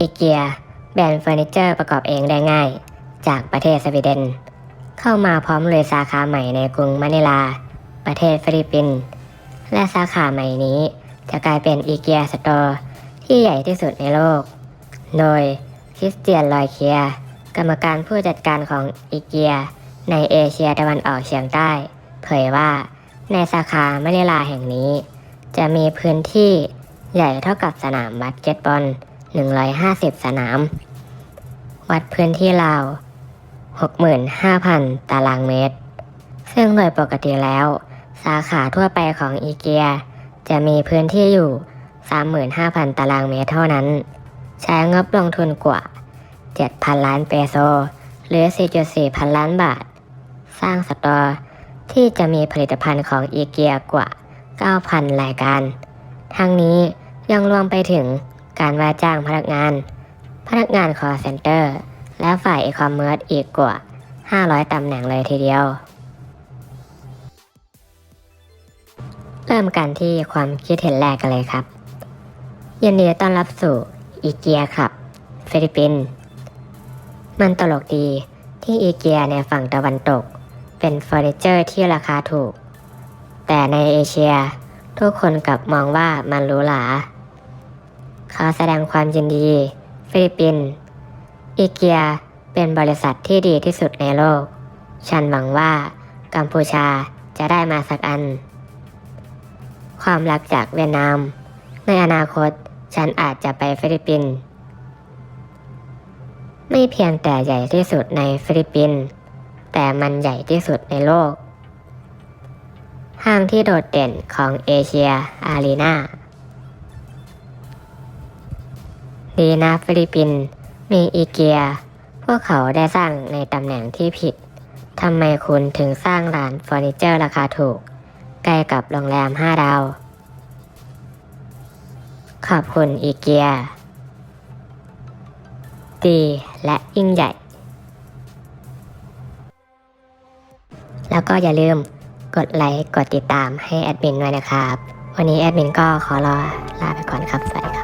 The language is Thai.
อีเกียแบรนด์เฟอร์นิเจอร์ประกอบเองได้ง่าย จากประเทศสวีเดน เข้ามาพร้อมเลยสาขาใหม่ในกรุงมะนิลา ประเทศฟิลิปปินส์และสาขาใหม่นี้จะกลายเป็นอีเกียสโตร์ที่ใหญ่ที่สุดในโลก โดยคริสเตียนลอยเคียกรรมการผู้จัดการของอีเกียในเอเชียตะวันออกเฉียงใต้ เผยว่าในสาขามะนิลาแห่งนี้ จะมีพื้นที่ใหญ่เท่ากับสนามบาสเกตบอล 150 สนาม วัดพื้นที่ราว 65,000 ตารางเมตร ซึ่งโดยปกติแล้ว สาขาทั่วไปของอีเกีย จะมีพื้นที่อยู่ 35,000 ตารางเมตรเท่านั้น ใช้งบลงทุนกว่า 7,000 ล้านเปโซ หรือ 4.4 พันล้านบาท สร้างสตอร์ที่จะมีผลิตภัณฑ์ของอีเกียกว่า 9,000 รายการ ทั้งนี้ยังรวมไปถึง การว่าจ้างพนักงาน พนักงาน call center และฝ่ายอีคอมเมิร์ซอีกกว่า 500 ตำแหน่งเลยทีเดียว เริ่มกันที่ความคิดเห็นแรกกันเลยครับยินดีต้อนรับสู่อีเกียครับ ฟิลิปปินส์มันตลกดีที่อีเกียในฝั่งตะวันตก เป็นเฟอร์นิเจอร์ที่ราคาถูก แต่ในเอเชีย ทุกคนกลับมองว่ามันหรูหรา ขาแสดงความยินดี ฟิลิปปินส์อีเกียเป็นบริษัทที่ดีที่สุดในโลก ฉันหวังว่ากัมพูชาจะได้มาสักอัน ความรักจากเวียดนาม ในอนาคตฉันอาจจะไปฟิลิปปินส์ไม่เพียงแต่ใหญ่ที่สุดในฟิลิปปินส์แต่มันใหญ่ที่สุดในโลก ห้างที่โดดเด่นของเอเชียอารีนา ดีนะฟิลิปปินส์มีอีเกีย พวกเขาได้สร้างในตำแหน่งที่ผิดทำไมคุณถึงสร้างร้านเฟอร์นิเจอร์ราคาถูก ใกล้กับโรงแรม5ดาว ขอบคุณอีเกีย ดีและยิ่งใหญ่ แล้วก็อย่าลืมกดไลค์ กดติดตามให้แอดมินด้วยนะครับ วันนี้แอดมินก็ขอรอลาไปก่อนครับ สวัสดีครับ